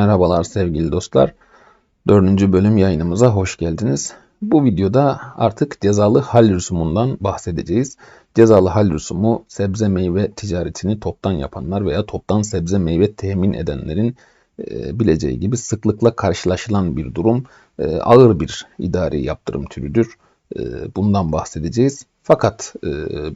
Merhabalar sevgili dostlar. Dördüncü bölüm yayınımıza hoş geldiniz. Bu videoda artık cezalı hal rüsumundan bahsedeceğiz. Cezalı hal rüsumu sebze meyve ticaretini toptan yapanlar veya toptan sebze meyve temin edenlerin e, bileceği gibi sıklıkla karşılaşılan bir durum. E, ağır bir idari yaptırım türüdür. E, bundan bahsedeceğiz. Fakat e,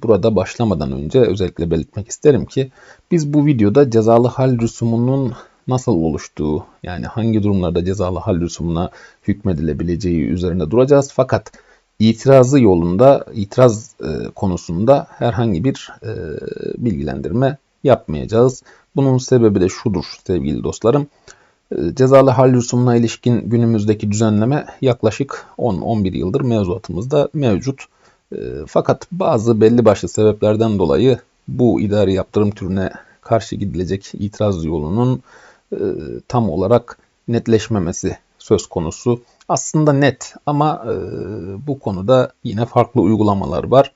burada başlamadan önce özellikle belirtmek isterim ki biz bu videoda cezalı hal rüsumunun nasıl oluştuğu yani hangi durumlarda cezalı hal rüsumuna hükmedilebileceği üzerine duracağız. Fakat itirazı yolunda, itiraz e, konusunda herhangi bir e, bilgilendirme yapmayacağız. Bunun sebebi de şudur sevgili dostlarım. E, cezalı hal rüsumuna ilişkin günümüzdeki düzenleme yaklaşık 10-11 yıldır mevzuatımızda mevcut. E, fakat bazı belli başlı sebeplerden dolayı bu idari yaptırım türüne karşı gidilecek itiraz yolunun tam olarak netleşmemesi söz konusu. Aslında net ama e, bu konuda yine farklı uygulamalar var.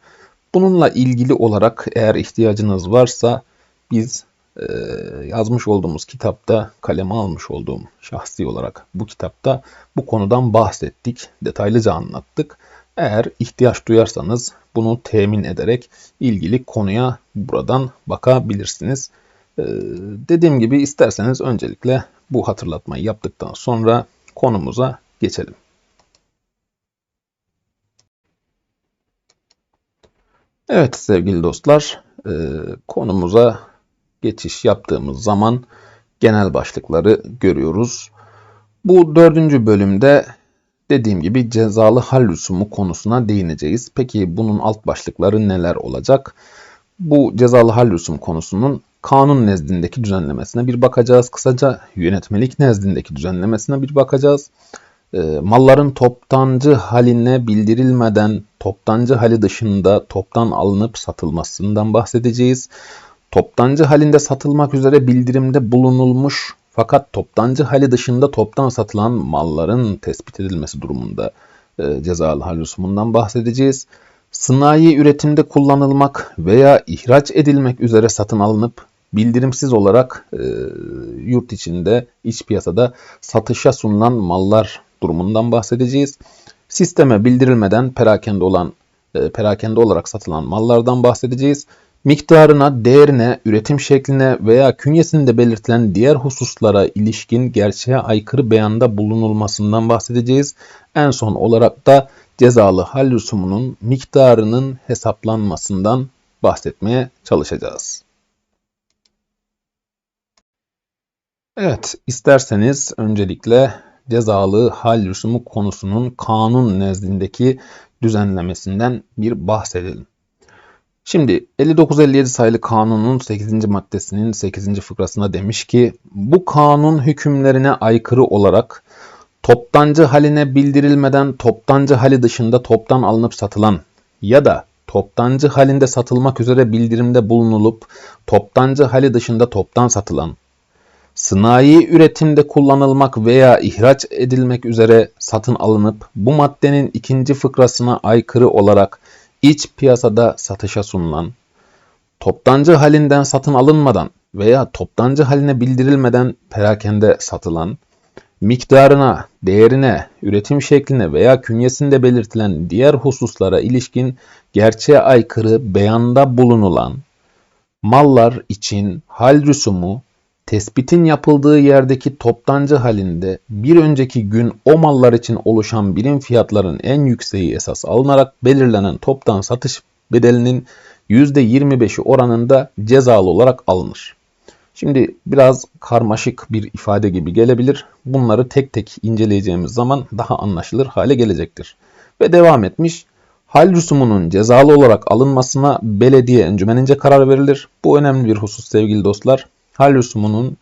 Bununla ilgili olarak eğer ihtiyacınız varsa biz e, yazmış olduğumuz kitapta kaleme almış olduğum şahsi olarak bu kitapta bu konudan bahsettik. Detaylıca anlattık. Eğer ihtiyaç duyarsanız bunu temin ederek ilgili konuya buradan bakabilirsiniz. Ee, dediğim gibi isterseniz öncelikle bu hatırlatmayı yaptıktan sonra konumuza geçelim. Evet sevgili dostlar, e, konumuza geçiş yaptığımız zaman genel başlıkları görüyoruz. Bu dördüncü bölümde dediğim gibi cezalı hal rüsumu konusuna değineceğiz. Peki bunun alt başlıkları neler olacak? Bu cezalı hal rüsum konusunun kanun nezdindeki düzenlemesine bir bakacağız. Kısaca yönetmelik nezdindeki düzenlemesine bir bakacağız. E, malların toptancı haline bildirilmeden toptancı hali dışında toptan alınıp satılmasından bahsedeceğiz. Toptancı halinde satılmak üzere bildirimde bulunulmuş fakat toptancı hali dışında toptan satılan malların tespit edilmesi durumunda e, cezalı hal rüsumundan bahsedeceğiz. Sınai üretimde kullanılmak veya ihraç edilmek üzere satın alınıp bildirimsiz olarak e, yurt içinde, iç piyasada satışa sunulan mallar durumundan bahsedeceğiz. Sisteme bildirilmeden perakende olan e, perakende olarak satılan mallardan bahsedeceğiz. Miktarına, değerine, üretim şekline veya künyesinde belirtilen diğer hususlara ilişkin gerçeğe aykırı beyanda bulunulmasından bahsedeceğiz. En son olarak da cezalı hal rüsumunun miktarının hesaplanmasından bahsetmeye çalışacağız. Evet, isterseniz öncelikle cezalı hal rüsumu konusunun kanun nezdindeki düzenlemesinden bir bahsedelim. Şimdi 5957 sayılı kanunun 8. maddesinin 8. fıkrasında demiş ki bu kanun hükümlerine aykırı olarak toptancı haline bildirilmeden toptancı hali dışında toptan alınıp satılan ya da toptancı halinde satılmak üzere bildirimde bulunulup toptancı hali dışında toptan satılan sınai üretimde kullanılmak veya ihraç edilmek üzere satın alınıp bu maddenin ikinci fıkrasına aykırı olarak iç piyasada satışa sunulan, toptancı halinden satın alınmadan veya toptancı haline bildirilmeden perakende satılan, miktarına, değerine, üretim şekline veya künyesinde belirtilen diğer hususlara ilişkin gerçeğe aykırı beyanda bulunulan mallar için hal rüsumu tespitin yapıldığı yerdeki toptancı halinde bir önceki gün o mallar için oluşan birim fiyatların en yükseği esas alınarak belirlenen toptan satış bedelinin %25'i oranında cezalı olarak alınır. Şimdi biraz karmaşık bir ifade gibi gelebilir. Bunları tek tek inceleyeceğimiz zaman daha anlaşılır hale gelecektir. Ve devam etmiş. Hal rüsumunun cezalı olarak alınmasına belediye encümenince karar verilir. Bu önemli bir husus sevgili dostlar hal rüsumunun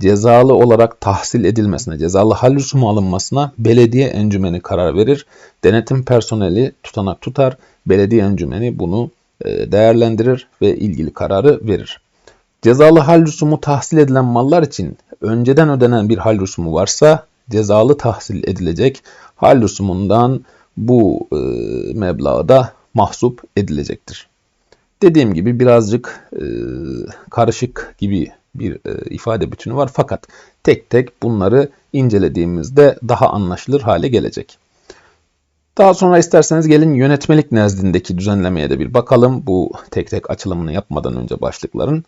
cezalı olarak tahsil edilmesine, cezalı hal rüsumu alınmasına belediye encümeni karar verir. Denetim personeli tutanak tutar. Belediye encümeni bunu e, değerlendirir ve ilgili kararı verir. Cezalı hal rüsumu tahsil edilen mallar için önceden ödenen bir hal rüsumu varsa cezalı tahsil edilecek hal rüsumundan bu e, meblağı da mahsup edilecektir. Dediğim gibi birazcık e, karışık gibi bir e, ifade bütünü var. Fakat tek tek bunları incelediğimizde daha anlaşılır hale gelecek. Daha sonra isterseniz gelin yönetmelik nezdindeki düzenlemeye de bir bakalım. Bu tek tek açılımını yapmadan önce başlıkların.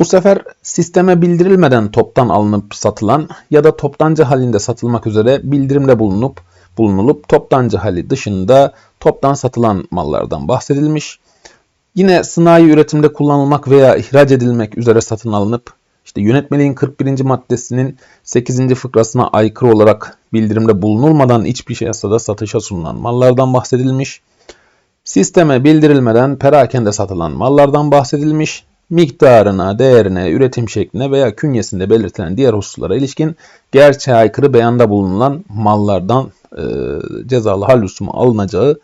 Bu sefer sisteme bildirilmeden toptan alınıp satılan ya da toptancı halinde satılmak üzere bildirimde bulunup bulunulup toptancı hali dışında toptan satılan mallardan bahsedilmiş. Yine sınai üretimde kullanılmak veya ihraç edilmek üzere satın alınıp işte yönetmeliğin 41. maddesinin 8. fıkrasına aykırı olarak bildirimde bulunulmadan hiçbir piyasada satışa sunulan mallardan bahsedilmiş. Sisteme bildirilmeden perakende satılan mallardan bahsedilmiş. Miktarına, değerine, üretim şekline veya künyesinde belirtilen diğer hususlara ilişkin gerçeğe aykırı beyanda bulunan mallardan e, cezalı hal husumu alınacağı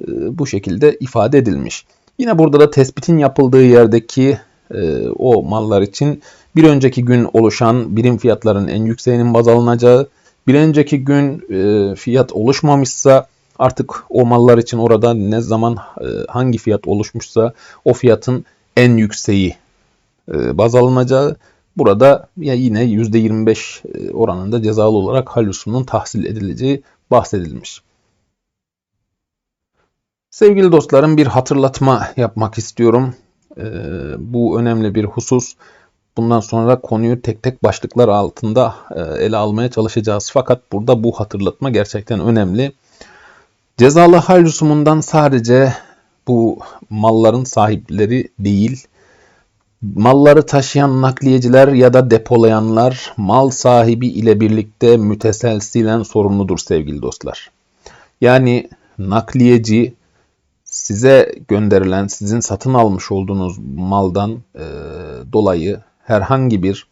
e, bu şekilde ifade edilmiş. Yine burada da tespitin yapıldığı yerdeki e, o mallar için bir önceki gün oluşan birim fiyatların en yükseğinin baz alınacağı, bir önceki gün e, fiyat oluşmamışsa artık o mallar için orada ne zaman e, hangi fiyat oluşmuşsa o fiyatın en yükseği e, baz alınacağı. Burada ya yine %25 e, oranında cezalı olarak hal tahsil edileceği bahsedilmiş. Sevgili dostlarım bir hatırlatma yapmak istiyorum. Ee, bu önemli bir husus. Bundan sonra konuyu tek tek başlıklar altında e, ele almaya çalışacağız. Fakat burada bu hatırlatma gerçekten önemli. Cezalı hal rusumundan sadece bu malların sahipleri değil, malları taşıyan nakliyeciler ya da depolayanlar mal sahibi ile birlikte müteselsilen sorumludur sevgili dostlar. Yani nakliyeci size gönderilen, sizin satın almış olduğunuz maldan e, dolayı herhangi bir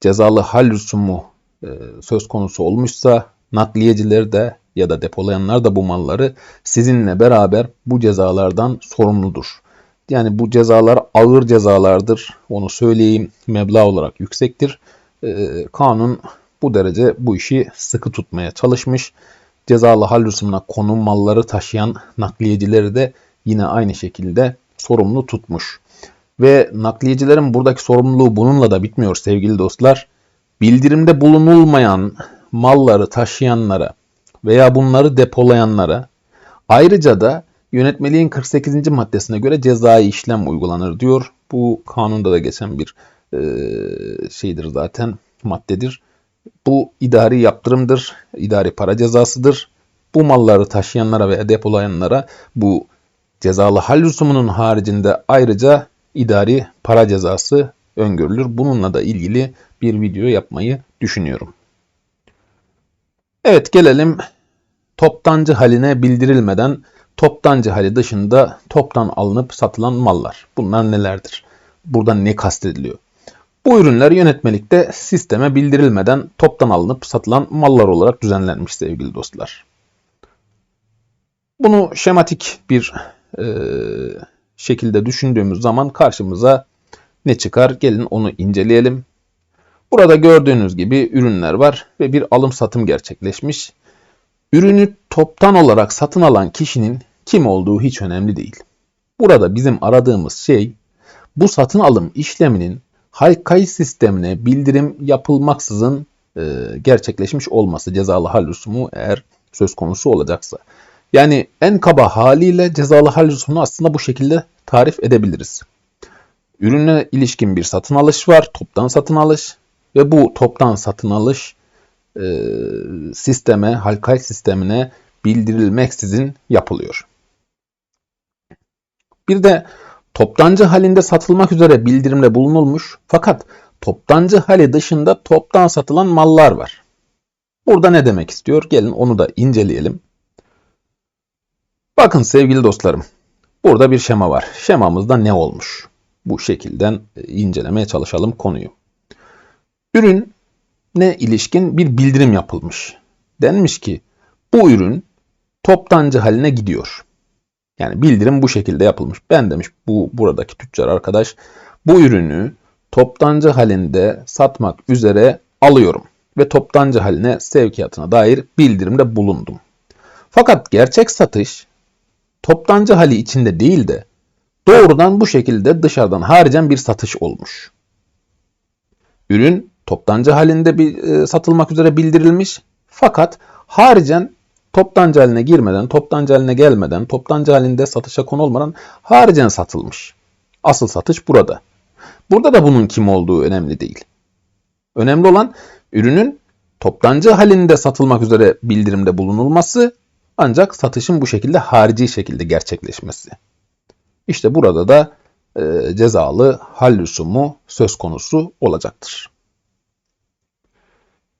cezalı hal rüsumu e, söz konusu olmuşsa nakliyeciler de ya da depolayanlar da bu malları sizinle beraber bu cezalardan sorumludur. Yani bu cezalar ağır cezalardır. Onu söyleyeyim. Meblağ olarak yüksektir. E, kanun bu derece bu işi sıkı tutmaya çalışmış. Cezalı hal rüsumuna konu malları taşıyan nakliyecileri de yine aynı şekilde sorumlu tutmuş. Ve nakliyecilerin buradaki sorumluluğu bununla da bitmiyor sevgili dostlar. Bildirimde bulunulmayan malları taşıyanlara veya bunları depolayanlara ayrıca da yönetmeliğin 48. maddesine göre cezai işlem uygulanır diyor. Bu kanunda da geçen bir e, şeydir zaten maddedir. Bu idari yaptırımdır, idari para cezasıdır. Bu malları taşıyanlara veya depolayanlara bu cezalı hal rusumunun haricinde ayrıca idari para cezası öngörülür. Bununla da ilgili bir video yapmayı düşünüyorum. Evet gelelim toptancı haline bildirilmeden toptancı hali dışında toptan alınıp satılan mallar. Bunlar nelerdir? Burada ne kastediliyor? Bu ürünler yönetmelikte sisteme bildirilmeden toptan alınıp satılan mallar olarak düzenlenmiş sevgili dostlar. Bunu şematik bir e, şekilde düşündüğümüz zaman karşımıza ne çıkar? Gelin onu inceleyelim. Burada gördüğünüz gibi ürünler var ve bir alım satım gerçekleşmiş. Ürünü toptan olarak satın alan kişinin kim olduğu hiç önemli değil. Burada bizim aradığımız şey bu satın alım işleminin haykay sistemine bildirim yapılmaksızın e, gerçekleşmiş olması cezalı hal rusumu eğer söz konusu olacaksa. Yani en kaba haliyle cezalı hal rusumunu aslında bu şekilde tarif edebiliriz. Ürüne ilişkin bir satın alış var, toptan satın alış ve bu toptan satın alış e, sisteme, halkay sistemine bildirilmeksizin yapılıyor. Bir de toptancı halinde satılmak üzere bildirimde bulunulmuş fakat toptancı hali dışında toptan satılan mallar var. Burada ne demek istiyor? Gelin onu da inceleyelim. Bakın sevgili dostlarım. Burada bir şema var. Şemamızda ne olmuş? Bu şekilden e, incelemeye çalışalım konuyu. Ürün ne ilişkin bir bildirim yapılmış. Denmiş ki bu ürün toptancı haline gidiyor. Yani bildirim bu şekilde yapılmış. Ben demiş bu buradaki tüccar arkadaş bu ürünü toptancı halinde satmak üzere alıyorum ve toptancı haline sevkiyatına dair bildirimde bulundum. Fakat gerçek satış toptancı hali içinde değil de doğrudan bu şekilde dışarıdan haricen bir satış olmuş. ürün toptancı halinde bir, e, satılmak üzere bildirilmiş. Fakat haricen toptancı haline girmeden, toptancı haline gelmeden, toptancı halinde satışa konulmadan haricen satılmış. Asıl satış burada. Burada da bunun kim olduğu önemli değil. Önemli olan ürünün toptancı halinde satılmak üzere bildirimde bulunulması ancak satışın bu şekilde harici şekilde gerçekleşmesi. İşte burada da e, cezalı hal rüsumu söz konusu olacaktır.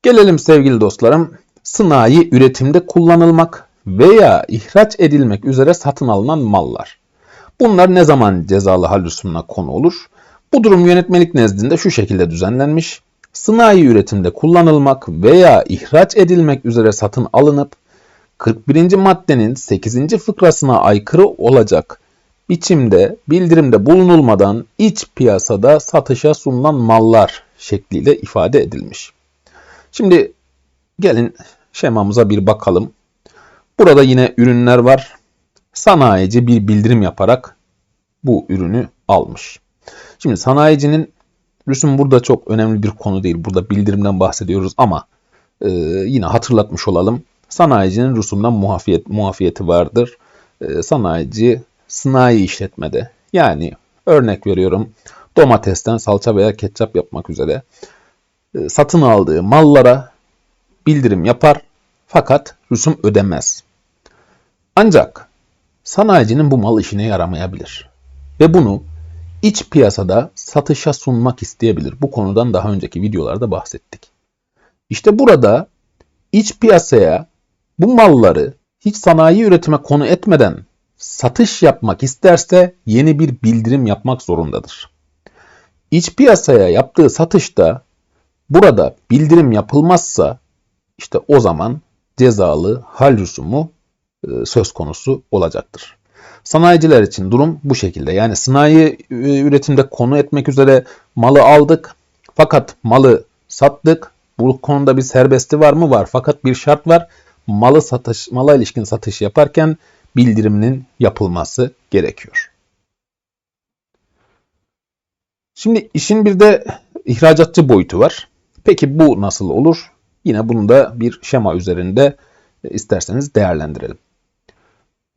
Gelelim sevgili dostlarım, sınai üretimde kullanılmak veya ihraç edilmek üzere satın alınan mallar. Bunlar ne zaman cezalı hal rüsumuna konu olur? Bu durum yönetmelik nezdinde şu şekilde düzenlenmiş. Sınai üretimde kullanılmak veya ihraç edilmek üzere satın alınıp 41. maddenin 8. fıkrasına aykırı olacak biçimde bildirimde bulunulmadan iç piyasada satışa sunulan mallar şekliyle ifade edilmiş. Şimdi gelin şemamıza bir bakalım. Burada yine ürünler var. Sanayici bir bildirim yaparak bu ürünü almış. Şimdi sanayicinin rüsum burada çok önemli bir konu değil. Burada bildirimden bahsediyoruz ama e, yine hatırlatmış olalım. Sanayicinin rüsumdan muafiyet, muafiyeti vardır. E, sanayici sınai işletmede yani örnek veriyorum domatesten salça veya ketçap yapmak üzere satın aldığı mallara bildirim yapar fakat rüsum ödemez. Ancak sanayicinin bu mal işine yaramayabilir ve bunu iç piyasada satışa sunmak isteyebilir. Bu konudan daha önceki videolarda bahsettik. İşte burada iç piyasaya bu malları hiç sanayi üretime konu etmeden satış yapmak isterse yeni bir bildirim yapmak zorundadır. İç piyasaya yaptığı satışta burada bildirim yapılmazsa işte o zaman cezalı hal rüsumu e, söz konusu olacaktır. Sanayiciler için durum bu şekilde. Yani sanayi e, üretimde konu etmek üzere malı aldık. Fakat malı sattık. Bu konuda bir serbesti var mı? Var. Fakat bir şart var. Malı satış, mala ilişkin satış yaparken bildiriminin yapılması gerekiyor. Şimdi işin bir de ihracatçı boyutu var. Peki bu nasıl olur? Yine bunu da bir şema üzerinde e, isterseniz değerlendirelim.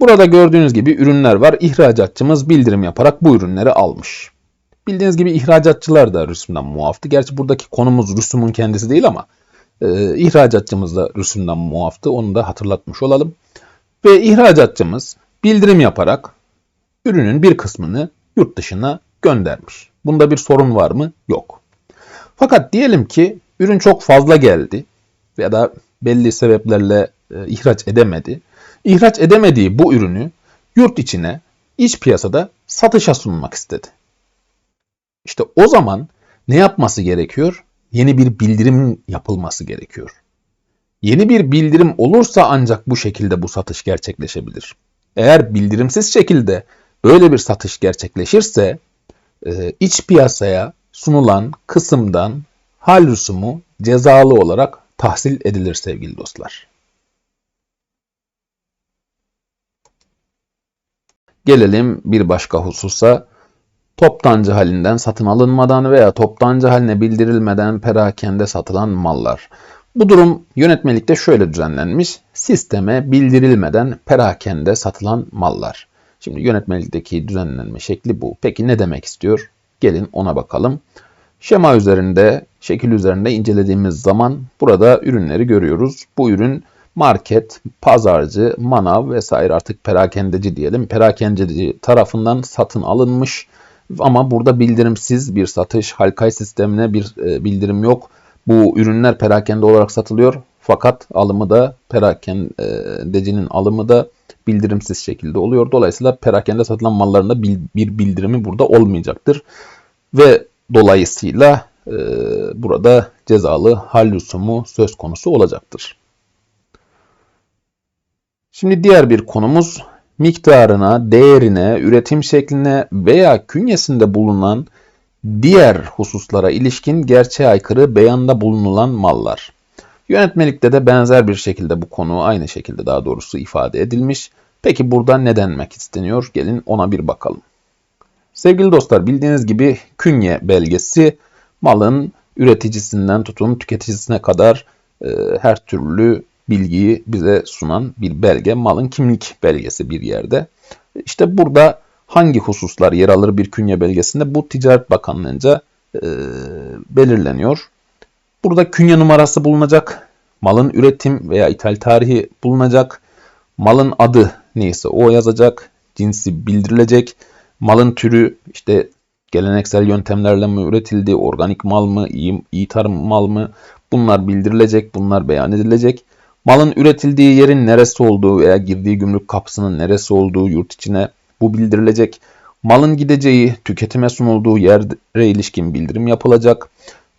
Burada gördüğünüz gibi ürünler var. İhracatçımız bildirim yaparak bu ürünleri almış. Bildiğiniz gibi ihracatçılar da rüsumdan muaftı. Gerçi buradaki konumuz rüsumun kendisi değil ama e, ihracatçımız da rüsumdan muaftı. Onu da hatırlatmış olalım. Ve ihracatçımız bildirim yaparak ürünün bir kısmını yurt dışına göndermiş. Bunda bir sorun var mı? Yok. Fakat diyelim ki ürün çok fazla geldi ya da belli sebeplerle e, ihraç edemedi. İhraç edemediği bu ürünü yurt içine iç piyasada satışa sunmak istedi. İşte o zaman ne yapması gerekiyor? Yeni bir bildirim yapılması gerekiyor. Yeni bir bildirim olursa ancak bu şekilde bu satış gerçekleşebilir. Eğer bildirimsiz şekilde böyle bir satış gerçekleşirse e, iç piyasaya sunulan kısımdan hal rüsumu cezalı olarak tahsil edilir sevgili dostlar. Gelelim bir başka hususa. Toptancı halinden satın alınmadan veya toptancı haline bildirilmeden perakende satılan mallar. Bu durum yönetmelikte şöyle düzenlenmiş. Sisteme bildirilmeden perakende satılan mallar. Şimdi yönetmelikteki düzenlenme şekli bu. Peki ne demek istiyor? Gelin ona bakalım. Şema üzerinde, şekil üzerinde incelediğimiz zaman burada ürünleri görüyoruz. Bu ürün market, pazarcı, manav vesaire artık perakendeci diyelim. Perakendeci tarafından satın alınmış ama burada bildirimsiz bir satış, halkay sistemine bir e, bildirim yok. Bu ürünler perakende olarak satılıyor fakat alımı da perakendecinin alımı da bildirimsiz şekilde oluyor. Dolayısıyla perakende satılan malların da bir bildirimi burada olmayacaktır. Ve dolayısıyla e, burada cezalı hal rüsumu söz konusu olacaktır. Şimdi diğer bir konumuz miktarına, değerine, üretim şekline veya künyesinde bulunan diğer hususlara ilişkin gerçeğe aykırı beyanda bulunulan mallar. Yönetmelikte de benzer bir şekilde bu konu aynı şekilde daha doğrusu ifade edilmiş. Peki burada ne denmek isteniyor? Gelin ona bir bakalım. Sevgili dostlar bildiğiniz gibi künye belgesi malın üreticisinden tutun tüketicisine kadar e, her türlü bilgiyi bize sunan bir belge, malın kimlik belgesi bir yerde. İşte burada hangi hususlar yer alır bir künye belgesinde? Bu Ticaret Bakanlığı'nca e, belirleniyor. Burada künye numarası bulunacak, malın üretim veya ithal tarihi bulunacak, malın adı neyse o yazacak, cinsi bildirilecek, malın türü işte geleneksel yöntemlerle mi üretildi, organik mal mı, iyi, iyi tarım mal mı bunlar bildirilecek, bunlar beyan edilecek. Malın üretildiği yerin neresi olduğu veya girdiği gümrük kapısının neresi olduğu yurt içine bu bildirilecek. Malın gideceği, tüketime sunulduğu yere ilişkin bildirim yapılacak.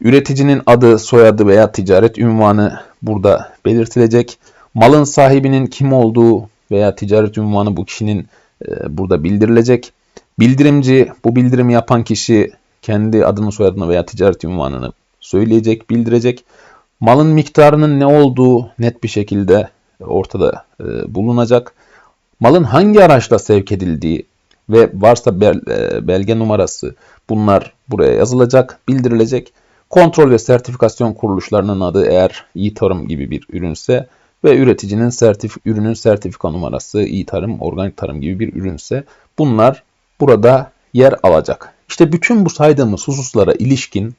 Üreticinin adı, soyadı veya ticaret ünvanı burada belirtilecek. Malın sahibinin kim olduğu veya ticaret ünvanı bu kişinin e, burada bildirilecek. Bildirimci bu bildirimi yapan kişi kendi adını soyadını veya ticaret ünvanını söyleyecek, bildirecek. Malın miktarının ne olduğu net bir şekilde ortada e, bulunacak. Malın hangi araçla sevk edildiği ve varsa bel, e, belge numarası bunlar buraya yazılacak, bildirilecek. Kontrol ve sertifikasyon kuruluşlarının adı eğer iyi tarım gibi bir ürünse ve üreticinin sertif ürünün sertifika numarası iyi tarım, organik tarım gibi bir ürünse bunlar burada yer alacak. İşte bütün bu saydığımız hususlara ilişkin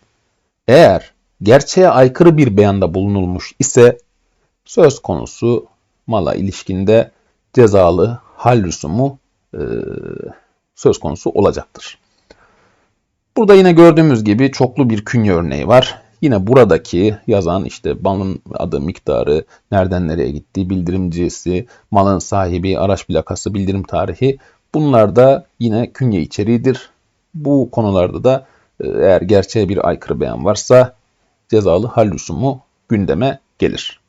eğer gerçeğe aykırı bir beyanda bulunulmuş ise söz konusu mala ilişkinde cezalı hal rüsumu e, söz konusu olacaktır. Burada yine gördüğümüz gibi çoklu bir künye örneği var. Yine buradaki yazan işte malın adı, miktarı, nereden nereye gittiği, bildirimcisi, malın sahibi, araç plakası, bildirim tarihi bunlar da yine künye içeriğidir. Bu konularda da e, eğer gerçeğe bir aykırı beyan varsa cezalı hal rüsumu gündeme gelir.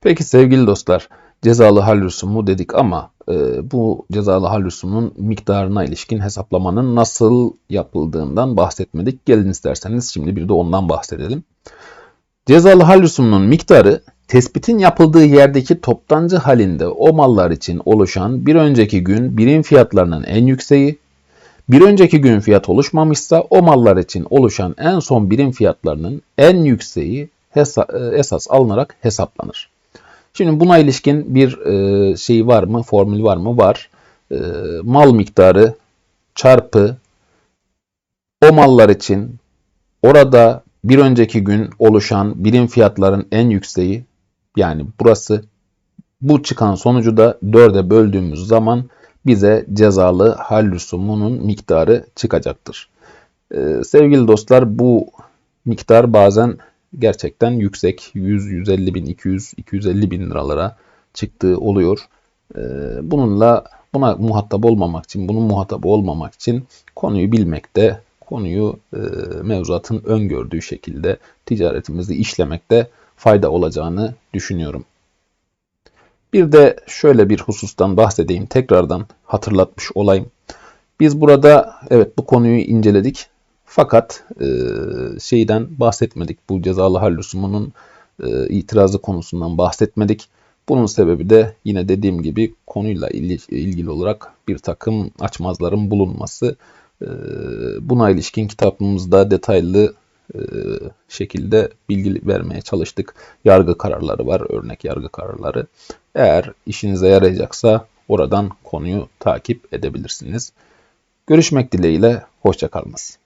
Peki sevgili dostlar, cezalı hal rüsumu dedik ama bu cezalı hal rüsumunun miktarına ilişkin hesaplamanın nasıl yapıldığından bahsetmedik. Gelin isterseniz şimdi bir de ondan bahsedelim. Cezalı hal rüsumunun miktarı tespitin yapıldığı yerdeki toptancı halinde o mallar için oluşan bir önceki gün birim fiyatlarının en yükseği, bir önceki gün fiyat oluşmamışsa o mallar için oluşan en son birim fiyatlarının en yükseği e, esas alınarak hesaplanır. Şimdi buna ilişkin bir e, şey var mı? Formül var mı? Var. E, mal miktarı çarpı o mallar için orada bir önceki gün oluşan birim fiyatların en yükseği yani burası bu çıkan sonucu da 4'e böldüğümüz zaman bize cezalı hal rüsumunun miktarı çıkacaktır. Ee, sevgili dostlar bu miktar bazen gerçekten yüksek 100, 150 bin, 200, 250 bin liralara çıktığı oluyor. Ee, bununla buna muhatap olmamak için, bunun muhatabı olmamak için konuyu bilmekte, konuyu e, mevzuatın öngördüğü şekilde ticaretimizi işlemekte fayda olacağını düşünüyorum. Bir de şöyle bir husustan bahsedeyim. Tekrardan hatırlatmış olayım. Biz burada evet bu konuyu inceledik. Fakat e, şeyden bahsetmedik. Bu cezalı hal lüsumunun e, itirazı konusundan bahsetmedik. Bunun sebebi de yine dediğim gibi konuyla ilgili olarak bir takım açmazların bulunması. E, buna ilişkin kitabımızda detaylı e, şekilde bilgi vermeye çalıştık. Yargı kararları var, örnek yargı kararları. Eğer işinize yarayacaksa oradan konuyu takip edebilirsiniz. Görüşmek dileğiyle, hoşçakalınız.